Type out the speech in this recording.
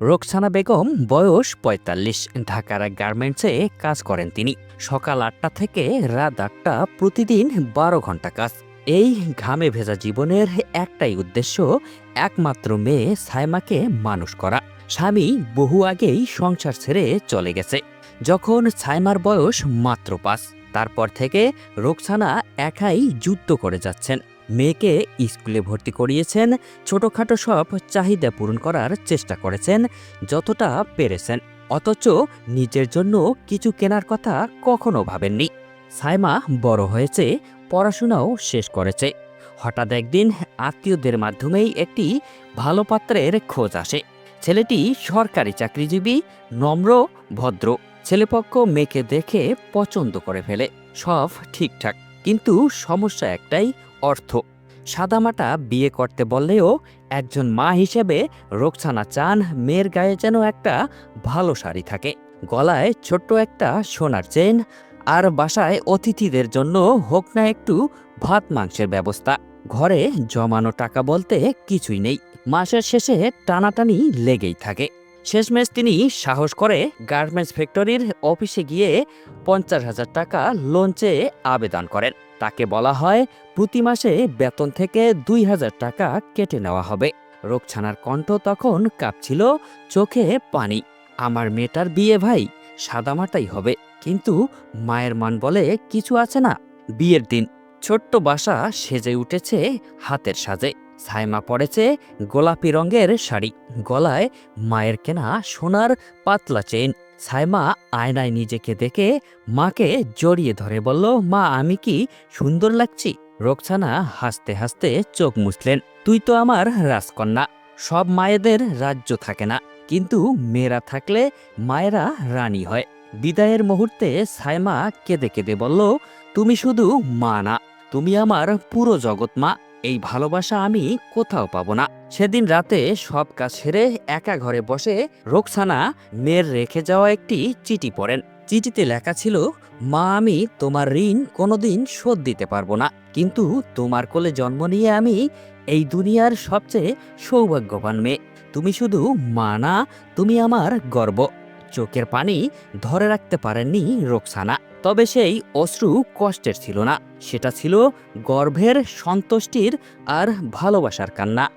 রোকসানা বেগম বয়স পঁয়তাল্লিশ। ঢাকার গার্মেন্টসে কাজ করেন তিনি। সকাল আটটা থেকে রাত আটটা প্রতিদিন বারো ঘণ্টা কাজ। এই ঘামে ভেজা জীবনের একটাই উদ্দেশ্য, একমাত্র মেয়ে সাইমাকে মানুষ করা। স্বামী বহু আগেই সংসার ছেড়ে চলে গেছে। যখন সাইমার বয়স মাত্র পাঁচ, তারপর থেকে রোকসানা একাই যুদ্ধ করে যাচ্ছেন। মেয়েকে স্কুলে ভর্তি করিয়েছেন, ছোটখাটো সব চাহিদা পূরণ করার চেষ্টা করেছেন, যতটা পেরেছেন। অথচ নিজের জন্য কিছু কেনার কথা কখনো ভাবেননি। সাইমা বড় হয়েছে, পড়াশোনাও শেষ করেছে। হঠাৎ একদিন আত্মীয়দের মাধ্যমেই একটি ভালো পাত্রের খোঁজ আসে। ছেলেটি সরকারি চাকরিজীবী, নম্র, ভদ্র। ছেলেপক্ষ মেয়েকে দেখে পছন্দ করে ফেলে। সব ঠিকঠাক। কিন্তু সমস্যা একটাই অর্থ। সাদামাটা বিয়ে করতে বললেও একজন মা হিসেবে রোকসানা চান মেয়ের গায়ে যেন একটা ভালো শাড়ি থাকে। গলায় ছোট্ট একটা সোনার চেন আর বাসায় অতিথিদের জন্য হোক না একটু ভাত মাংসের ব্যবস্থা। ঘরে জমানো টাকা বলতে কিছুই নেই। মাসের শেষে টানাটানি লেগেই থাকে। শেষমেশ তিনি সাহস করে গার্মেন্টস ফ্যাক্টরির অফিসে গিয়ে পঞ্চাশ হাজার টাকা লোন চেয়ে আবেদন করেন। তাকে বলা হয়, প্রতি মাসে বেতন থেকে দুই হাজার টাকা কেটে নেওয়া হবে। রোগছানার কণ্ঠ তখন কাঁপছিল, চোখে পানি। আমার মেয়েটার বিয়ে ভাই সাদামাটাই হবে। কিন্তু মায়ের মান বলে কিছু আছে না, বিয়ের দিন। ছোট্ট বাসা সেজে উঠেছে হাতের সাজে। সাইমা পড়েছে গোলাপি রঙের শাড়ি। গলায় মায়ের কেনা সোনার পাতলা চেন। সাইমা আয়নায় নিজেকে দেখে মাকে জড়িয়ে ধরে বলল, মা, আমি কি সুন্দর লাগছি? রোকসানা হাসতে হাসতে চোখ মুছলেন, তুই তো আমার রাজকন্যা। সব মায়েদের রাজ্য থাকে না, কিন্তু মেয়েরা থাকলে মায়েরা রানী হয়। বিদায়ের মুহূর্তে সাইমা কেঁদে কেঁদে বলল, তুমি শুধু মা না, তুমি আমার পুরো জগৎ মা। এই ভালোবাসা আমি কোথাও পাবো না। সেদিন রাতে সব কাজ সেরে একা ঘরে বসে রোকসানা মেয়ের রেখে যাওয়া একটি চিঠি পড়েন। চিঠিতে লেখা ছিল, মা, আমি তোমার ঋণ কোনোদিন শোধ দিতে পারব না। কিন্তু তোমার কোলে জন্ম নিয়ে আমি এই দুনিয়ার সবচেয়ে সৌভাগ্যবান মেয়ে। তুমি শুধু মা না, তুমি আমার গর্ব। চোখের পানি ধরে রাখতে পারেননি রোকসানা। তবে সেই অশ্রু কষ্টের ছিল না। সেটা ছিল গর্ভের সন্তুষ্টির আর ভালোবাসার কান্না।